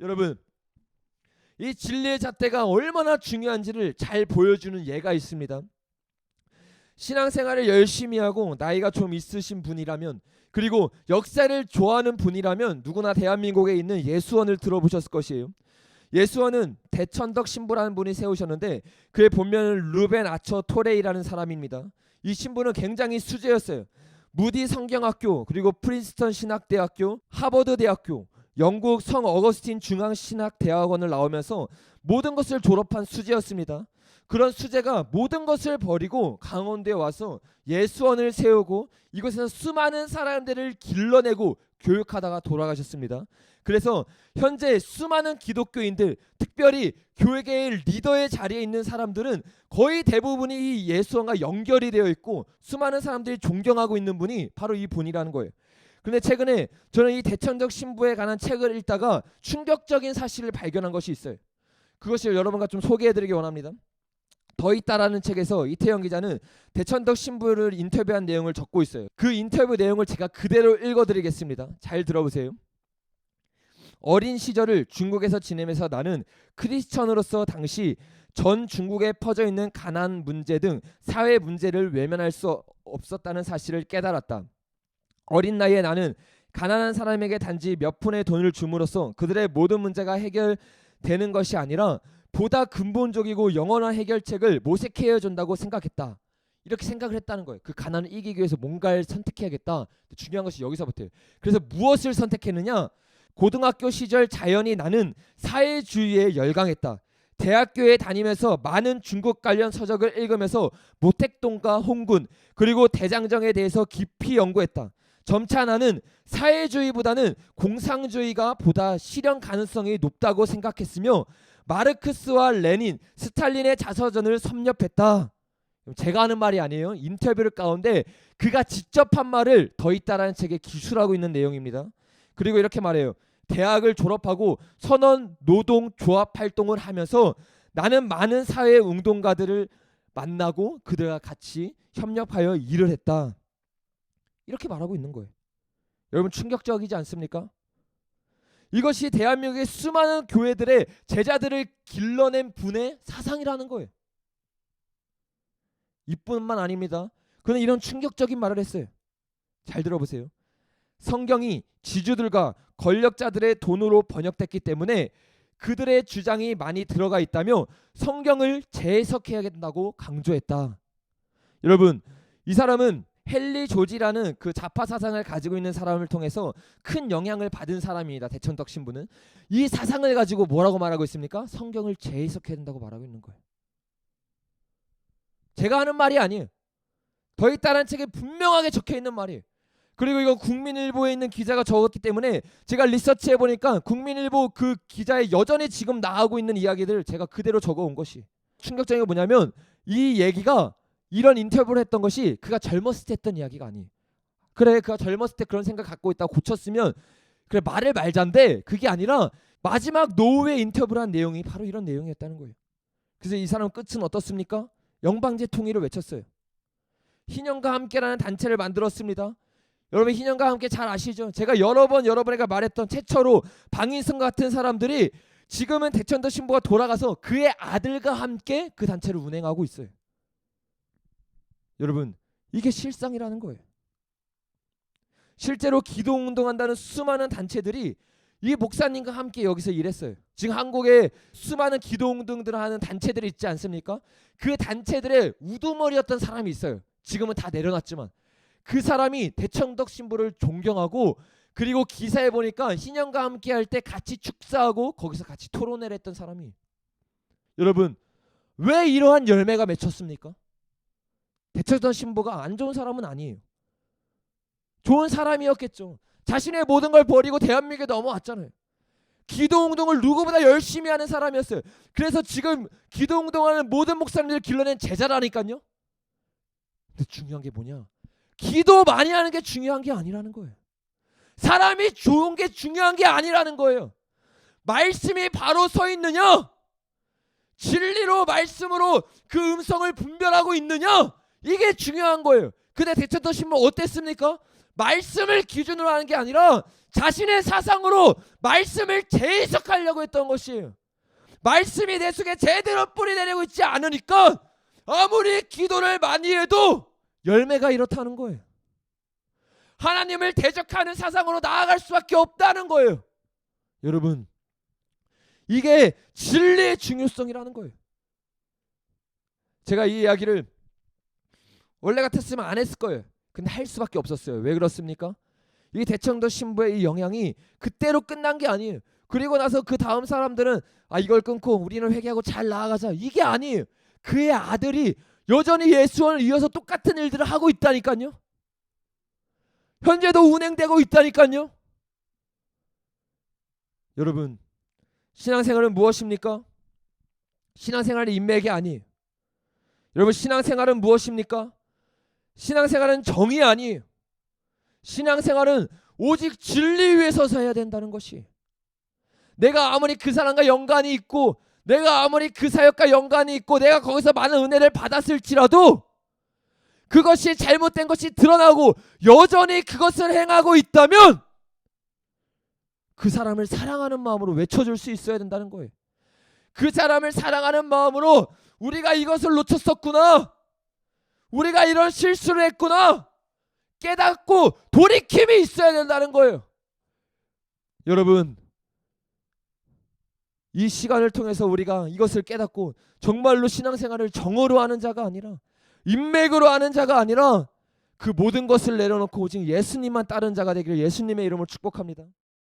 여러분 이 진리의 잣대가 얼마나 중요한지를 잘 보여주는 예가 있습니다. 신앙생활을 열심히 하고 나이가 좀 있으신 분이라면 그리고 역사를 좋아하는 분이라면 누구나 대한민국에 있는 예수원을 들어보셨을 것이에요. 예수원은 대천덕 신부라는 분이 세우셨는데 그의 본명은 루벤 아처 토레이라는 사람입니다. 이 신부는 굉장히 수재였어요. 무디 성경학교 그리고 프린스턴 신학대학교 하버드 대학교 영국 성 어거스틴 중앙 신학 대학원을 나오면서 모든 것을 졸업한 수재였습니다. 그런 수재가 모든 것을 버리고 강원도에 와서 예수원을 세우고 이곳에서 수많은 사람들을 길러내고 교육하다가 돌아가셨습니다. 그래서 현재 수많은 기독교인들, 특별히 교회계의 리더의 자리에 있는 사람들은 거의 대부분이 이 예수원과 연결이 되어 있고 수많은 사람들이 존경하고 있는 분이 바로 이 분이라는 거예요. 근데 최근에 저는 이 대천적 신부에 관한 책을 읽다가 충격적인 사실을 발견한 것이 있어요. 그것을 여러분과 좀 소개해드리기 원합니다. 더 있다라는 책에서 이태영 기자는 대천덕 신부를 인터뷰한 내용을 적고 있어요. 그 인터뷰 내용을 제가 그대로 읽어드리겠습니다. 잘 들어보세요. 어린 시절을 중국에서 지내면서 나는 크리스천으로서 당시 전 중국에 퍼져 있는 가난 문제 등 사회 문제를 외면할 수 없었다는 사실을 깨달았다. 어린 나이에 나는 가난한 사람에게 단지 몇 푼의 돈을 줌으로써 그들의 모든 문제가 해결되는 것이 아니라 보다 근본적이고 영원한 해결책을 모색해 준다고 생각했다. 이렇게 생각을 했다는 거예요. 그 가난을 이기기 위해서 뭔가를 선택해야겠다. 중요한 것이 여기서부터예요. 그래서 무엇을 선택했느냐? 고등학교 시절 자연히 나는 사회주의에 열광했다. 대학교에 다니면서 많은 중국 관련 서적을 읽으면서 모택동과 홍군 그리고 대장정에 대해서 깊이 연구했다. 점차 나는 사회주의보다는 공상주의가 보다 실현 가능성이 높다고 생각했으며 마르크스와 레닌, 스탈린의 자서전을 섭렵했다. 제가 하는 말이 아니에요. 인터뷰를 가운데 그가 직접 한 말을 더 있다라는 책에 기술하고 있는 내용입니다. 그리고 이렇게 말해요. 대학을 졸업하고 선언 노동 조합 활동을 하면서 나는 많은 사회 운동가들을 만나고 그들과 같이 협력하여 일을 했다. 이렇게 말하고 있는 거예요. 여러분 충격적이지 않습니까? 이것이 대한민국의 수많은 교회들의 제자들을 길러낸 분의 사상이라는 거예요. 이뿐만 아닙니다. 그는 이런 충격적인 말을 했어요. 잘 들어보세요. 성경이 지주들과 권력자들의 돈으로 번역됐기 때문에 그들의 주장이 많이 들어가 있다며 성경을 재해석해야 된다고 강조했다. 여러분, 이 사람은 헨리 조지라는 그 좌파 사상을 가지고 있는 사람을 통해서 큰 영향을 받은 사람입니다. 대천덕 신부는 이 사상을 가지고 뭐라고 말하고 있습니까? 성경을 재해석해야 된다고 말하고 있는 거예요. 제가 하는 말이 아니에요. 더 있다는 책에 분명하게 적혀 있는 말이에요. 그리고 이거 국민일보에 있는 기자가 적었기 때문에 제가 리서치해 보니까 국민일보 그 기자의 여전히 지금 나오고 있는 이야기들을 제가 그대로 적어 온 것이 충격적인 게 뭐냐면 이 얘기가 이런 인터뷰를 했던 것이 그가 젊었을 때 했던 이야기가 아니에요. 그래 그가 젊었을 때 그런 생각 갖고 있다고 고쳤으면 그래 말을 말잔데 그게 아니라 마지막 노후에 인터뷰를 한 내용이 바로 이런 내용이었다는 거예요. 그래서 이 사람 끝은 어떻습니까? 영방제 통일을 외쳤어요. 희년과 함께라는 단체를 만들었습니다. 여러분 희년과 함께 잘 아시죠? 제가 여러 번 여러분에게 말했던 최초로 방인성 같은 사람들이 지금은 대천도 신부가 돌아가서 그의 아들과 함께 그 단체를 운행하고 있어요. 여러분 이게 실상이라는 거예요. 실제로 기도 운동한다는 수많은 단체들이 이 목사님과 함께 여기서 일했어요. 지금 한국에 수많은 기도 운동들을 하는 단체들이 있지 않습니까? 그 단체들의 우두머리였던 사람이 있어요. 지금은 다 내려놨지만 그 사람이 대청덕 신부를 존경하고 그리고 기사에 보니까 희년과 함께 할 때 같이 축사하고 거기서 같이 토론회를 했던 사람이 여러분 왜 이러한 열매가 맺혔습니까? 대청덕 신부가 안 좋은 사람은 아니에요. 좋은 사람이었겠죠. 자신의 모든 걸 버리고 대한민국에 넘어왔잖아요. 기도 운동을 누구보다 열심히 하는 사람이었어요. 그래서 지금 기도 운동하는 모든 목사님들을 길러낸 제자라니까요. 근데 중요한 게 뭐냐? 기도 많이 하는 게 중요한 게 아니라는 거예요. 사람이 좋은 게 중요한 게 아니라는 거예요. 말씀이 바로 서 있느냐? 진리로 말씀으로 그 음성을 분별하고 있느냐? 이게 중요한 거예요. 근데 대천도 신문 어땠습니까? 말씀을 기준으로 하는 게 아니라 자신의 사상으로 말씀을 재해석하려고 했던 것이에요. 말씀이 내 속에 제대로 뿌리 내리고 있지 않으니까 아무리 기도를 많이 해도 열매가 이렇다는 거예요. 하나님을 대적하는 사상으로 나아갈 수밖에 없다는 거예요. 여러분, 이게 진리의 중요성이라는 거예요. 제가 이 이야기를 원래 같았으면 안 했을 거예요. 근데 할 수밖에 없었어요. 왜 그렇습니까? 이게 대청도 신부의 이 영향이 그때로 끝난 게 아니에요. 그리고 나서 그 다음 사람들은 아 이걸 끊고 우리는 회개하고 잘 나아가자 이게 아니에요. 그의 아들이 여전히 예수원을 이어서 똑같은 일들을 하고 있다니까요. 현재도 운행되고 있다니까요. 여러분 신앙생활은 무엇입니까? 신앙생활은 인맥이 아니에요. 여러분 신앙생활은 무엇입니까? 신앙생활은 정의 아니에요. 신앙생활은 오직 진리 위에 서서 해야 된다는 것이. 내가 아무리 그 사람과 연관이 있고 내가 아무리 그 사역과 연관이 있고 내가 거기서 많은 은혜를 받았을지라도 그것이 잘못된 것이 드러나고 여전히 그것을 행하고 있다면 그 사람을 사랑하는 마음으로 외쳐줄 수 있어야 된다는 거예요. 그 사람을 사랑하는 마음으로 우리가 이것을 놓쳤었구나. 우리가 이런 실수를 했구나. 깨닫고 돌이킴이 있어야 된다는 거예요. 여러분, 이 시간을 통해서 우리가 이것을 깨닫고 정말로 신앙생활을 정어로 하는 자가 아니라 인맥으로 하는 자가 아니라 그 모든 것을 내려놓고 오직 예수님만 따른 자가 되기를 예수님의 이름으로 축복합니다.